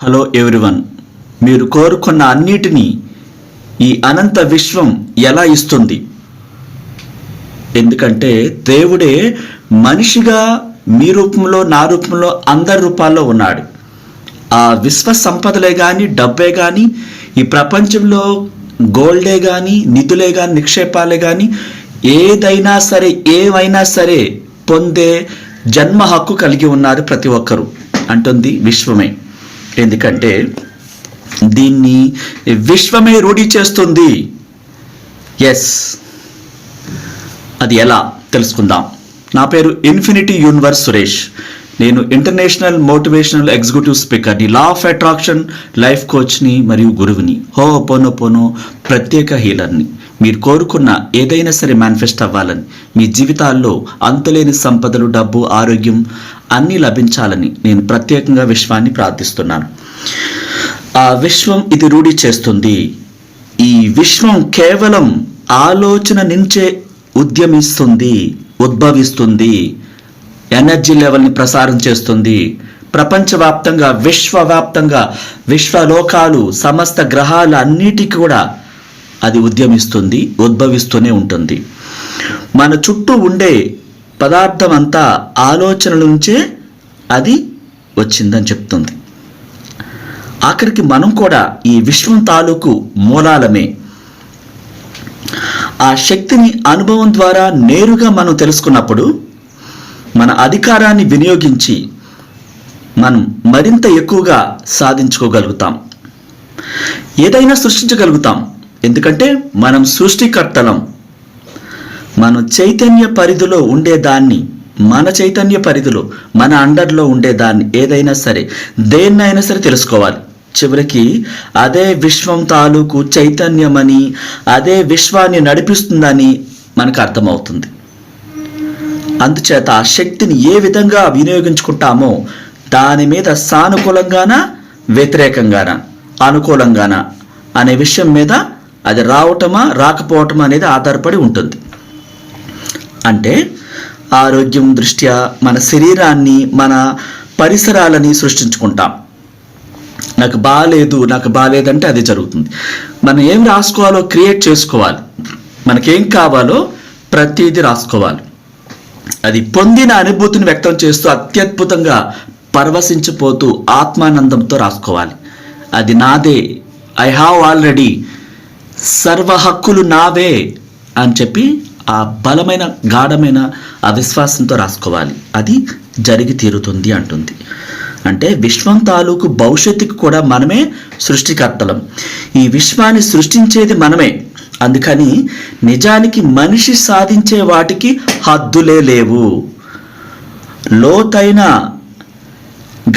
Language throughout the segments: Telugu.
హలో ఎవ్రీవన్ మీరు కోరుకున్న అన్నిటినీ ఈ అనంత విశ్వం ఎలా ఇస్తుంది? ఎందుకంటే దేవుడే మనిషిగా మీ రూపంలో నా రూపంలో అందరి రూపాల్లో ఉన్నాడు. ఆ విశ్వ సంపదలే కానీ డబ్బే కానీ ఈ ప్రపంచంలో గోల్డే కానీ నిధులే కానీ నిక్షేపాలే కానీ ఏదైనా సరే ఏమైనా సరే పొందే జన్మ హక్కు కలిగి ఉన్నారు ప్రతి ఒక్కరూ. అంటుంది విశ్వమే. ఎందుకంటే దీన్ని విశ్వమే రూఢి చేస్తుంది. ఎస్ అది ఎలా తెలుసుకుందాం. నా పేరు ఇన్ఫినిటీ యూనివర్స్ సురేష్. నేను ఇంటర్నేషనల్ మోటివేషనల్ ఎగ్జిక్యూటివ్ స్పీకర్ని లా ఆఫ్ అట్రాక్షన్ లైఫ్ కోచ్ని మరియు గురువుని హో పోనో పోనో ప్రత్యేక హీలర్ని. మీరు కోరుకున్న ఏదైనా సరే మేనిఫెస్ట్ అవ్వాలని మీ జీవితాల్లో అంతులేని సంపదలు డబ్బు ఆరోగ్యం అన్నీ లభించాలని నేను ప్రత్యేకంగా విశ్వాన్ని ప్రార్థిస్తున్నాను. ఆ విశ్వం ఇది రూఢి చేస్తుంది. ఈ విశ్వం కేవలం ఆలోచన నుంచే ఉద్యమిస్తుంది ఉద్భవిస్తుంది ఎనర్జీ లెవెల్ని ప్రసారం చేస్తుంది. ప్రపంచవ్యాప్తంగా విశ్వవ్యాప్తంగా విశ్వలోకాలు సమస్త గ్రహాలు అన్నిటికీ కూడా అది ఉద్యమిస్తుంది ఉద్భవిస్తూనే ఉంటుంది. మన చుట్టూ ఉండే పదార్థం అంతా ఆలోచనల నుంచే అది వచ్చిందని చెప్తుంది. ఆఖరికి మనం కూడా ఈ విశ్వం తాలూకు మూలాలమే. ఆ శక్తిని అనుభవం ద్వారా నేరుగా మనం తెలుసుకున్నప్పుడు మన అధికారాన్ని వినియోగించి మనం మరింత ఎక్కువగా సాధించుకోగలుగుతాం. ఏదైనా సృష్టించగలుగుతాం. ఎందుకంటే మనం సృష్టికర్తలం. మన చైతన్య పరిధిలో ఉండేదాన్ని మన చైతన్య పరిధిలో మన అండర్లో ఉండేదాన్ని ఏదైనా సరే దేన్నైనా సరే తెలుసుకోవాలి. చివరికి అదే విశ్వం తాలూకు చైతన్యమని అదే విశ్వాన్ని నడిపిస్తుందని మనకు అర్థమవుతుంది. అందుచేత ఆ శక్తిని ఏ విధంగా వినియోగించుకుంటామో దాని మీద సానుకూలంగానా వ్యతిరేకంగానా అనుకూలంగానా అనే విషయం మీద అది రావటమా రాకపోవటమా అనేది ఆధారపడి ఉంటుంది. అంటే ఆరోగ్యం దృష్ట్యా మన శరీరాన్ని మన పరిసరాలని సృష్టించుకుంటాం. నాకు బాగాలేదు నాకు బాగాలేదంటే అది జరుగుతుంది. మనం ఏం రాసుకోవాలో క్రియేట్ చేసుకోవాలి. మనకేం కావాలో ప్రతిదీ రాసుకోవాలి. అది పొందిన అనుభూతిని వ్యక్తం చేస్తూ అత్యద్భుతంగా పరవశించిపోతూ ఆత్మానందంతో రాసుకోవాలి. అది నాదే. ఐ హావ్ ఆల్రెడీ సర్వ హక్కులు నావే అని చెప్పి ఆ బలమైన గాఢమైన ఆ విశ్వాసంతో రాసుకోవాలి. అది జరిగి తీరుతుంది అంటుంది. అంటే విశ్వం తాలూకు భవిష్యత్తుకు కూడా మనమే సృష్టికర్తలం. ఈ విశ్వాన్ని సృష్టించేది మనమే. అందుకని నిజానికి మనిషి సాధించే వాటికి హద్దులే లేవు. లోతైన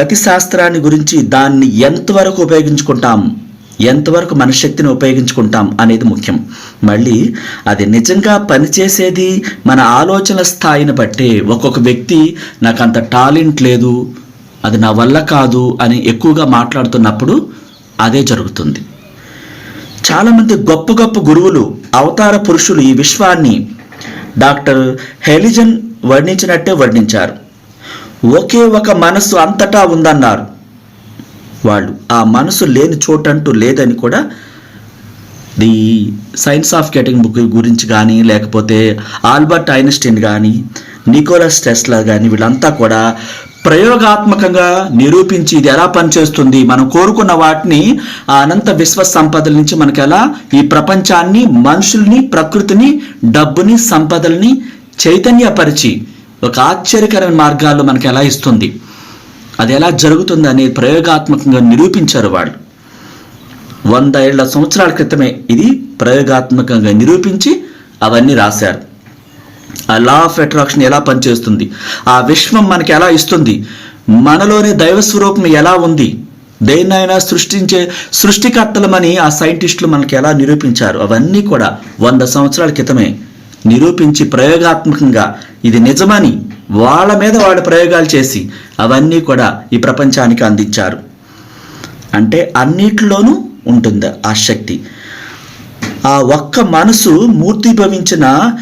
గతి శాస్త్రాన్ని గురించి దాన్ని ఎంతవరకు ఉపయోగించుకుంటాం? ఎంతవరకు మన శక్తిని ఉపయోగించుకుంటాం అనేది ముఖ్యం. మళ్ళీ అది నిజంగా పనిచేసేది మన ఆలోచన స్థాయిని బట్టే ఒక్కొక్క వ్యక్తి నాకు అంత టాలెంట్ లేదు అది నా వల్ల కాదు అని ఎక్కువగా మాట్లాడుతున్నప్పుడు అదే జరుగుతుంది. చాలామంది గొప్ప గొప్ప గురువులు అవతార పురుషులు ఈ విశ్వాన్ని డాక్టర్ హెలిజన్ వర్ణించినట్టే వర్ణించారు. ఒకే ఒక మనస్సు అంతటా ఉందన్నారు. వాళ్ళు ఆ మనసు లేని చోటంటూ లేదని కూడా the science of getting book గురించి కానీ లేకపోతే ఆల్బర్ట్ ఐన్స్టీన్ కానీ నికోలస్ టెస్లా కానీ వీళ్ళంతా కూడా ప్రయోగాత్మకంగా నిరూపించి ఇది ఎలా పనిచేస్తుంది? మనం కోరుకున్న వాటిని ఆ అనంత విశ్వ సంపదల నుంచి మనకి ఎలా? ఈ ప్రపంచాన్ని మనుషుల్ని ప్రకృతిని డబ్బుని సంపదల్ని చైతన్యపరిచి ఒక ఆశ్చర్యకరమైన మార్గాల్లో మనకి ఎలా ఇస్తుంది? అది ఎలా జరుగుతుంది అనేది ప్రయోగాత్మకంగా నిరూపించారు వాళ్ళు. వంద ఏళ్ళ సంవత్సరాల క్రితమే ఇది ప్రయోగాత్మకంగా నిరూపించి అవన్నీ రాశారు. ఆ లా ఆఫ్ అట్రాక్షన్ ఎలా పనిచేస్తుంది? ఆ విశ్వం మనకి ఎలా ఇస్తుంది? మనలోని దైవ స్వరూపం ఎలా ఉంది? దేన్నైనా సృష్టించే సృష్టికర్తలమని ఆ సైంటిస్టులు మనకి ఎలా నిరూపించారు? అవన్నీ కూడా వంద సంవత్సరాల క్రితమే నిరూపించి ప్రయోగాత్మకంగా ఇది నిజమని వాళ్ళ మీద వాళ్ళు ప్రయోగాలు చేసి అవన్నీ కూడా ఈ ప్రపంచానికి అందించారు. అంటే అన్నిటిలోనూ ఉంటుంది ఆ శక్తి. ఆ ఒక్క మనసు మూర్తిభవించిన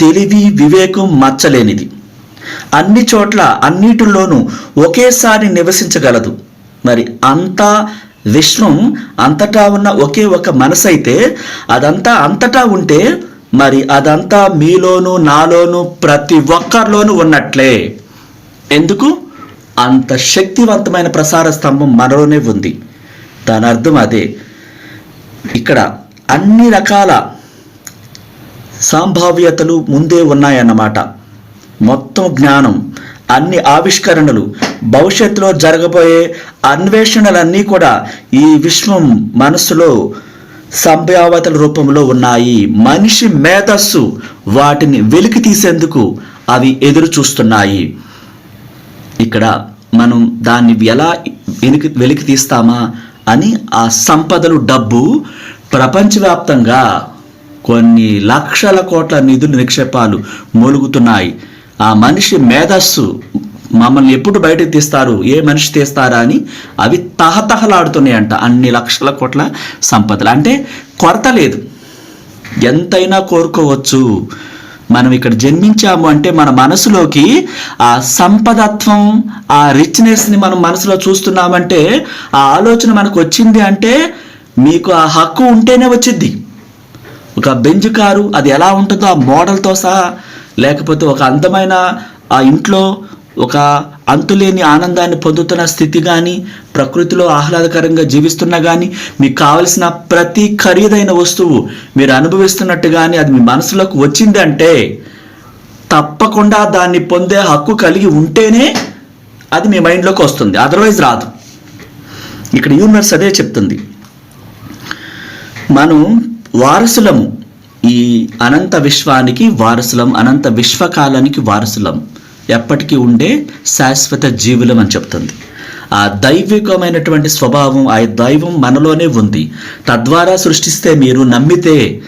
తెలివి వివేకం మచ్చలేనిది. అన్ని చోట్ల అన్నిటిలోనూ ఒకేసారి నివసించగలదు. మరి అంతా విశ్వం అంతటా ఉన్న ఒకే ఒక మనసు అయితే అదంతా అంతటా ఉంటే మరి అదంతా మీలోను నాలోను ప్రతి ఒక్కరిలోనూ ఉన్నట్లే. ఎందుకు? అంత శక్తివంతమైన ప్రసార స్తంభం మనలోనే ఉంది. దాని అర్థం అదే. ఇక్కడ అన్ని రకాల సంభావ్యతలు ముందే ఉన్నాయన్నమాట. మొత్తం జ్ఞానం అన్ని ఆవిష్కరణలు భవిష్యత్తులో జరగబోయే అన్వేషణలన్నీ కూడా ఈ విశ్వం మనస్సులో సంభావ్యతల రూపంలో ఉన్నాయి. మనిషి మేధస్సు వాటిని వెలికి తీసేందుకు అవి ఎదురు చూస్తున్నాయి. ఇక్కడ మనం దాన్ని ఎలా వెలికి వెలికి తీస్తామా అని ఆ సంపదలు డబ్బు ప్రపంచవ్యాప్తంగా కొన్ని లక్షల కోట్ల నిధులు నిక్షేపాలు మూలుగుతున్నాయి. ఆ మనిషి మేధస్సు మమ్మల్ని ఎప్పుడు బయటకు తీస్తారు? ఏ మనిషి తీస్తారా అని అవి తహతహలాడుతున్నాయంట. అన్ని లక్షల కోట్ల సంపదలు. అంటే కొరత లేదు. ఎంతైనా కోరుకోవచ్చు. మనం ఇక్కడ జన్మించాము అంటే మన మనసులోకి ఆ సంపదత్వం ఆ రిచ్నెస్ని మనం మనసులో చూస్తున్నామంటే ఆ ఆలోచన మనకు వచ్చింది అంటే మీకు ఆ హక్కు ఉంటేనే వచ్చింది. ఒక బెంజ్ కారు అది ఎలా ఉంటుందో ఆ మోడల్తో సహా లేకపోతే ఒక అందమైన ఆ ఇంట్లో ఒక అంతులేని ఆనందాన్ని పొందుతున్న స్థితి కానీ ప్రకృతిలో ఆహ్లాదకరంగా జీవిస్తున్నా కానీ మీకు కావలసిన ప్రతి ఖరీదైన వస్తువు మీరు అనుభవిస్తున్నట్టు కానీ అది మీ మనసులోకి వచ్చిందంటే తప్పకుండా దాన్ని పొందే హక్కు కలిగి ఉంటేనే అది మీ మైండ్లోకి వస్తుంది. అదర్వైజ్ రాదు. ఇక్కడ యూనివర్స్ అదే చెప్తుంది. మనం వారసులము ఈ అనంత విశ్వానికి వారసులం అనంత విశ్వకాలానికి వారసులం. ఎప్పటికీ ఉండే శాశ్వత జీవులం అని చెప్తుంది. ఆ దైవికమైనటువంటి స్వభావం ఆ దైవం మనలోనే ఉంది. తద్వారా సృష్టిస్తే మీరు నమ్మితే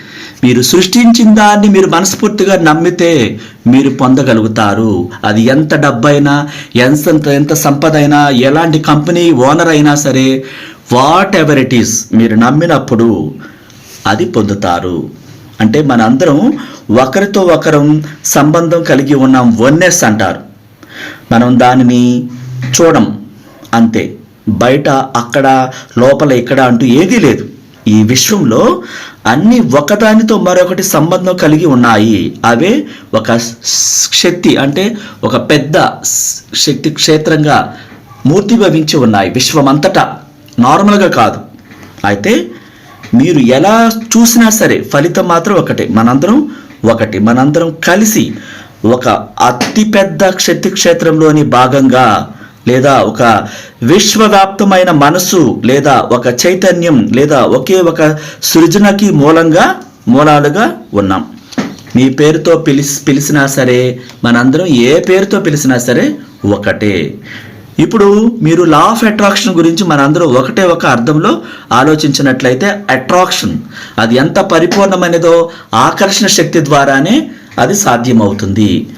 మీరు సృష్టించిన దాన్ని మీరు మనస్ఫూర్తిగా నమ్మితే మీరు పొందగలుగుతారు. అది ఎంత డబ్బైనా ఎంత ఎంత సంపద అయినా ఎలాంటి కంపెనీ ఓనర్ అయినా సరే వాట్ ఎవర్ ఇట్ ఈస్ మీరు నమ్మినప్పుడు అది పొందుతారు. అంటే మనందరం ఒకరితో ఒకరం సంబంధం కలిగి ఉన్నాం వన్నెస్ అంటారు. మనం దానిని చూడం. అంతే. బయట అక్కడ లోపల ఇక్కడ అంటూ ఏదీ లేదు. ఈ విశ్వంలో అన్ని ఒకదానితో మరొకటి సంబంధం కలిగి ఉన్నాయి. అవే ఒక శక్తి అంటే ఒక పెద్ద శక్తి క్షేత్రంగా మూర్తిభవించి ఉన్నాయి. విశ్వమంతటా. నార్మల్గా కాదు. అయితే మీరు ఎలా చూసినా సరే ఫలితం మాత్రం ఒకటే. మనందరం ఒకటి. మనందరం కలిసి ఒక అతిపెద్ద శక్తి క్షేత్రంలోని భాగంగా లేదా ఒక విశ్వవ్యాప్తమైన మనసు లేదా ఒక చైతన్యం లేదా ఒకే ఒక సృజనకి మూలంగా మూలాలుగా ఉన్నాం. మీ పేరుతో పిలిచి పిలిచినా సరే మనందరం ఏ పేరుతో పిలిచినా సరే ఒకటే. ఇప్పుడు మీరు లా ఆఫ్ అట్రాక్షన్ గురించి మనందరూ ఒకటే ఒక అర్థంలో ఆలోచించినట్లయితే అట్రాక్షన్ అది ఎంత పరిపూర్ణమైనదో ఆకర్షణ శక్తి ద్వారానే అది సాధ్యమవుతుంది.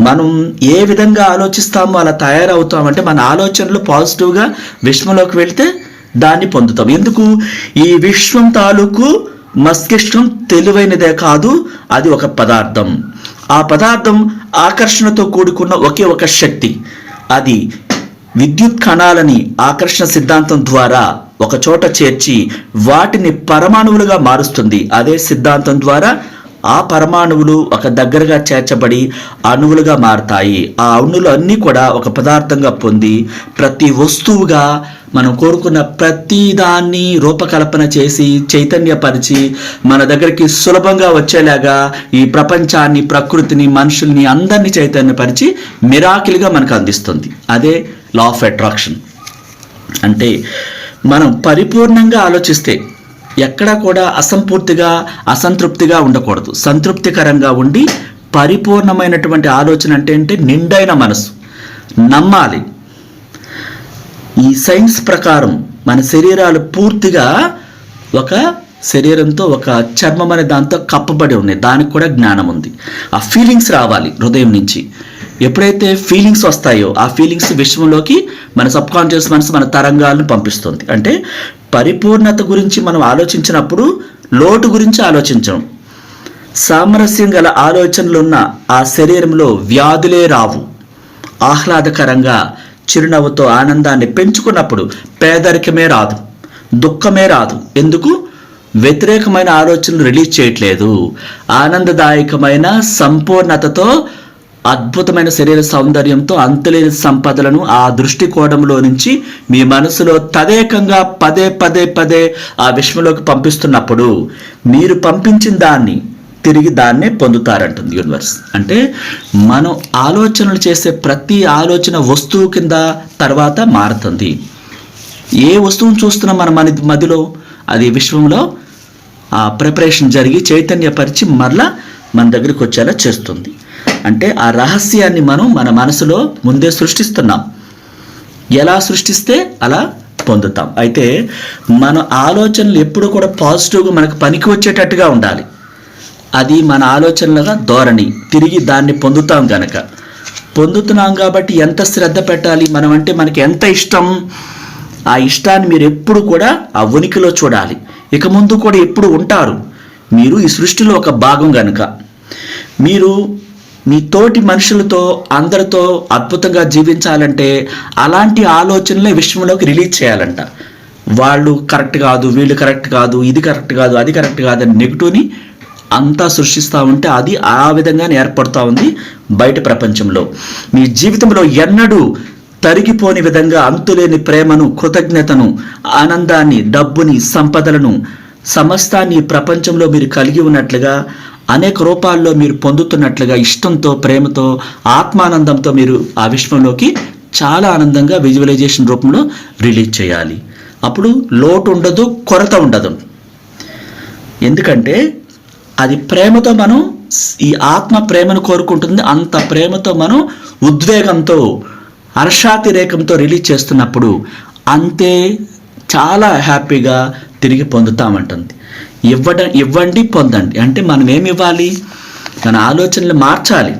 మనం ఏ విధంగా ఆలోచిస్తామో అలా తయారవుతామంటే మన ఆలోచనలు పాజిటివ్గా విశ్వంలోకి వెళ్తే దాన్ని పొందుతాం. ఎందుకు? ఈ విశ్వం తాలూకు మస్తిష్కం తెలివైనదే కాదు అది ఒక పదార్థం. ఆ పదార్థం ఆకర్షణతో కూడుకున్న ఒకే ఒక శక్తి. అది విద్యుత్ కణాలని ఆకర్షణ సిద్ధాంతం ద్వారా ఒక చోట చేర్చి వాటిని పరమాణువులుగా మారుస్తుంది. అదే సిద్ధాంతం ద్వారా ఆ పరమాణువులు ఒక దగ్గరగా చేర్చబడి అణువులుగా మారతాయి. ఆ అణువులు అన్నీ కూడా ఒక పదార్థంగా పొంది ప్రతి వస్తువుగా మనం కోరుకున్న ప్రతి దాన్ని రూపకల్పన చేసి చైతన్యపరిచి మన దగ్గరికి సులభంగా వచ్చేలాగా ఈ ప్రపంచాన్ని ప్రకృతిని మనుషుల్ని అందరినీ చైతన్యపరిచి మిరాకిల్గా మనకు అందిస్తుంది. అదే లా ఆఫ్ అట్రాక్షన్ అంటే మనం పరిపూర్ణంగా ఆలోచిస్తే ఎక్కడా కూడా అసంపూర్తిగా అసంతృప్తిగా ఉండకూడదు. సంతృప్తికరంగా ఉండి పరిపూర్ణమైనటువంటి ఆలోచన అంటే అంటే నిండైన మనసు నమ్మాలి. ఈ సైన్స్ ప్రకారం మన శరీరాలు పూర్తిగా ఒక శరీరంతో ఒక చర్మం అనే దాంతో కప్పబడి ఉన్నాయి. దానికి కూడా జ్ఞానం ఉంది. ఆ ఫీలింగ్స్ రావాలి హృదయం నుంచి. ఎప్పుడైతే ఫీలింగ్స్ వస్తాయో ఆ ఫీలింగ్స్ విశ్వంలోకి మన సబ్ కాన్షియస్ మనసు మన తరంగాలను పంపిస్తుంది. అంటే పరిపూర్ణత గురించి మనం ఆలోచించినప్పుడు లోటు గురించి ఆలోచించం. సామరస్యం గల ఆలోచనలున్న ఆ శరీరంలో వ్యాధులే రావు. ఆహ్లాదకరంగా చిరునవ్వుతో ఆనందాన్ని పెంచుకున్నప్పుడు పేదరికమే రాదు దుఃఖమే రాదు. ఎందుకు? వ్యతిరేకమైన ఆలోచనలు రిలీజ్ చేయట్లేదు. ఆనందదాయకమైన సంపూర్ణతతో అద్భుతమైన శరీర సౌందర్యంతో అంతులేని సంపదలను ఆ దృష్టికోణంలో నుంచి మీ మనసులో తదేకంగా పదే పదే పదే ఆ విశ్వంలోకి పంపిస్తున్నప్పుడు మీరు పంపించిన దాన్ని తిరిగి దాన్నే పొందుతారంటుంది యూనివర్స్. అంటే మనం ఆలోచనలు చేసే ప్రతి ఆలోచన వస్తువు కింద తర్వాత మారుతుంది. ఏ వస్తువును చూస్తున్నాం మన మన మదిలో అది విశ్వంలో ఆ ప్రిపరేషన్ జరిగి చైతన్యపరిచి మరలా మన దగ్గరికి వచ్చేలా చేస్తుంది. అంటే ఆ రహస్యాన్ని మనం మన మనసులో ముందే సృష్టిస్తున్నాం. ఎలా సృష్టిస్తే అలా పొందుతాం. అయితే మన ఆలోచనలు ఎప్పుడు కూడా పాజిటివ్గా మనకు పనికి వచ్చేటట్టుగా ఉండాలి. అది మన ఆలోచనలుగా ధోరణి. తిరిగి దాన్ని పొందుతాం గనక. పొందుతున్నాం కాబట్టి ఎంత శ్రద్ధ పెట్టాలి? మనం అంటే మనకి ఎంత ఇష్టం? ఆ ఇష్టాన్ని మీరు ఎప్పుడు కూడా ఆ ఉనికిలో చూడాలి. ఇక ముందు కూడా ఎప్పుడు ఉంటారు? మీరు ఈ సృష్టిలో ఒక భాగం గనుక. మీరు మీ తోటి మనుషులతో అందరితో అద్భుతంగా జీవించాలంటే అలాంటి ఆలోచనలే విశ్వంలోకి రిలీజ్ చేయాలంట. వాళ్ళు కరెక్ట్ కాదు వీళ్ళు కరెక్ట్ కాదు ఇది కరెక్ట్ కాదు అది కరెక్ట్ కాదు అని నెగిటివ్ని అంతా సృష్టిస్తూ ఉంటే అది ఆ విధంగానే ఏర్పడుతూ ఉంది బయట ప్రపంచంలో. మీ జీవితంలో ఎన్నడూ తరిగిపోని విధంగా అంతులేని ప్రేమను కృతజ్ఞతను ఆనందాన్ని డబ్బుని సంపదలను సమస్తాన్ని ప్రపంచంలో మీరు కలిగి ఉన్నట్లుగా అనేక రూపాల్లో మీరు పొందుతున్నట్లుగా ఇష్టంతో ప్రేమతో ఆత్మానందంతో మీరు ఆ విశ్వంలోకి చాలా ఆనందంగా విజువలైజేషన్ రూపంలో రిలీజ్ చేయాలి. అప్పుడు లోటు ఉండదు కొరత ఉండదు. ఎందుకంటే అది ప్రేమతో మనం ఈ ఆత్మ ప్రేమను కోరుకుంటుంది అంత ప్రేమతో మనం ఉద్వేగంతో హర్షాతిరేకంతో రిలీజ్ చేస్తున్నప్పుడు అంతే చాలా హ్యాపీగా తిరిగి పొందుతామంటుంది. ఇవ్వడం ఇవ్వండి పొందండి. అంటే మనం ఏమి ఇవ్వాలి? మన ఆలోచనలు మార్చాలి.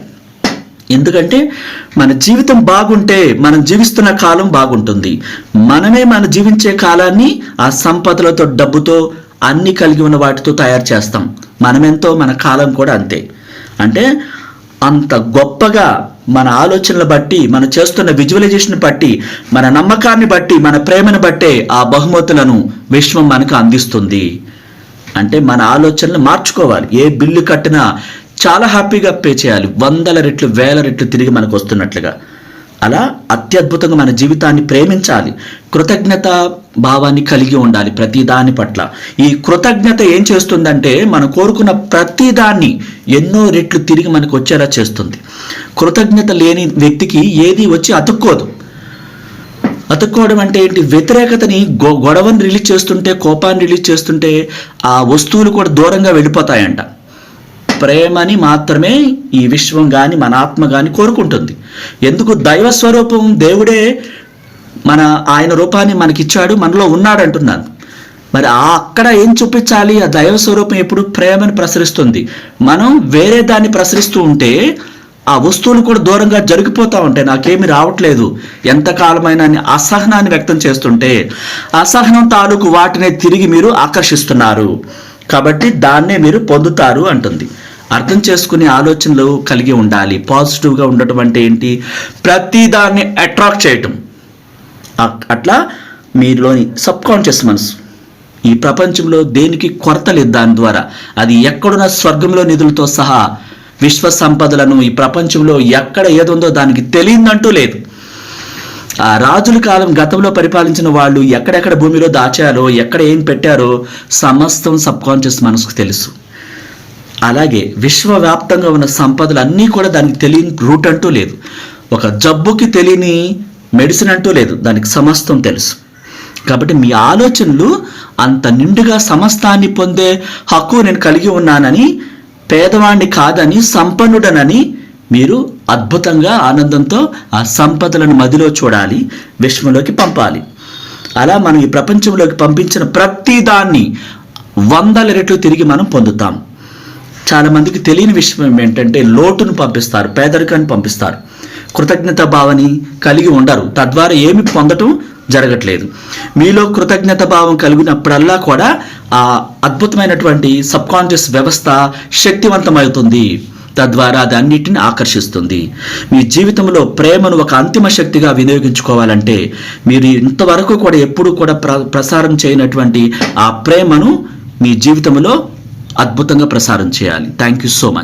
ఎందుకంటే మన జీవితం బాగుంటే మనం జీవిస్తున్న కాలం బాగుంటుంది. మనమే మన జీవించే కాలాన్ని ఆ సంపదలతో డబ్బుతో అన్ని కలిగి ఉన్న వాటితో తయారు చేస్తాం. మనమెంతో మన కాలం కూడా అంతే. అంటే అంత గొప్పగా మన ఆలోచనలు బట్టి మనం చేస్తున్న విజువలైజేషన్ బట్టి మన నమ్మకాన్ని బట్టి మన ప్రేమను బట్టే ఆ బహుమతులను విశ్వం మనకు అందిస్తుంది. అంటే మన ఆలోచనలు మార్చుకోవాలి. ఏ బిల్లు కట్టినా చాలా హ్యాపీగా పే చేయాలి. వందల రెట్లు వేల రెట్లు తిరిగి మనకు వస్తున్నట్లుగా. అలా అత్యద్భుతంగా మన జీవితాన్ని ప్రేమించాలి. కృతజ్ఞత భావాన్ని కలిగి ఉండాలి ప్రతి దాని పట్ల. ఈ కృతజ్ఞత ఏం చేస్తుందంటే మనం కోరుకున్న ప్రతి దాన్ని ఎన్నో రెట్లు తిరిగి మనకు వచ్చేలా చేస్తుంది. కృతజ్ఞత లేని వ్యక్తికి ఏది వచ్చి అతుక్కోదు. అతుక్కోవడం అంటే ఏంటి? వ్యతిరేకతని గొ గొడవని రిలీజ్ చేస్తుంటే కోపాన్ని రిలీజ్ చేస్తుంటే ఆ వస్తువులు కూడా దూరంగా వెళ్ళిపోతాయంట. ప్రేమని మాత్రమే ఈ విశ్వం కానీ మన ఆత్మ కానీ కోరుకుంటుంది. ఎందుకు? దైవ స్వరూపం దేవుడే మన ఆయన రూపాన్ని మనకిచ్చాడు మనలో ఉన్నాడు అంటున్నాను మరి ఆ అక్కడ ఏం చూపించాలి? ఆ దైవ స్వరూపం ఎప్పుడు ప్రేమని ప్రసరిస్తుంది. మనం వేరే దాన్ని ప్రసరిస్తూ ఉంటే ఆ వస్తువులు కూడా దూరంగా జరిగిపోతూ ఉంటాయి నాకేమి రావట్లేదు. ఎంతకాలమైనా అని అసహనాన్ని వ్యక్తం చేస్తుంటే అసహనం తాలూకు వాటినే తిరిగి మీరు ఆకర్షిస్తున్నారు. కాబట్టి దాన్నే మీరు పొందుతారు అంటుంది. అర్థం చేసుకునే ఆలోచనలు కలిగి ఉండాలి. పాజిటివ్గా ఉండటం అంటే ఏంటి? ప్రతి దాన్ని అట్రాక్ట్ చేయటం. అట్లా మీలోని సబ్ కాన్షియస్ మనసు. ఈ ప్రపంచంలో దేనికి కొరత లేదు దాని ద్వారా. అది ఎక్కడున్న స్వర్గంలో నిధులతో సహా విశ్వ సంపదలను ఈ ప్రపంచంలో ఎక్కడ ఏదుందో దానికి తెలియదంటూ లేదు. ఆ రాజుల కాలం గతంలో పరిపాలించిన వాళ్ళు ఎక్కడెక్కడ భూమిలో దాచారో ఎక్కడ ఏం పెట్టారో సమస్తం సబ్ కాన్షియస్ మనసుకు తెలుసు. అలాగే విశ్వవ్యాప్తంగా ఉన్న సంపదలు అన్నీ కూడా దానికి తెలియని రూట్ అంటూ లేదు. ఒక జబ్బుకి తెలియని మెడిసిన్ అంటూ లేదు. దానికి సమస్తం తెలుసు. కాబట్టి మీ ఆలోచనలు అంత నిండుగా సమస్తాన్ని పొందే హక్కు నేను కలిగి ఉన్నానని పేదవాణ్ణి కాదని సంపన్నుడనని మీరు అద్భుతంగా ఆనందంతో ఆ సంపదలను మదిలో చూడాలి విశ్వంలోకి పంపాలి. అలా మనం ఈ ప్రపంచంలోకి పంపించిన ప్రతి దాన్ని వందల రెట్లు తిరిగి మనం పొందుతాం. చాలామందికి తెలియని విషయం ఏంటంటే లోటును పంపిస్తారు పేదరికాన్ని పంపిస్తారు. కృతజ్ఞత భావని కలిగి ఉండరు. తద్వారా ఏమి పొందటం జరగట్లేదు. మీలో కృతజ్ఞత భావం కలిగినప్పుడల్లా కూడా ఆ అద్భుతమైనటువంటి సబ్ కాన్షియస్ వ్యవస్థ శక్తివంతమవుతుంది. తద్వారా అది అన్నిటిని ఆకర్షిస్తుంది. మీ జీవితంలో ప్రేమను ఒక అంతిమ శక్తిగా వినియోగించుకోవాలంటే మీరు ఇంతవరకు కూడా ఎప్పుడు కూడా ప్ర ప్రసారం చేయనటువంటి ఆ ప్రేమను మీ జీవితంలో అద్భుతంగా ప్రసారం చేయాలి. Thank you so much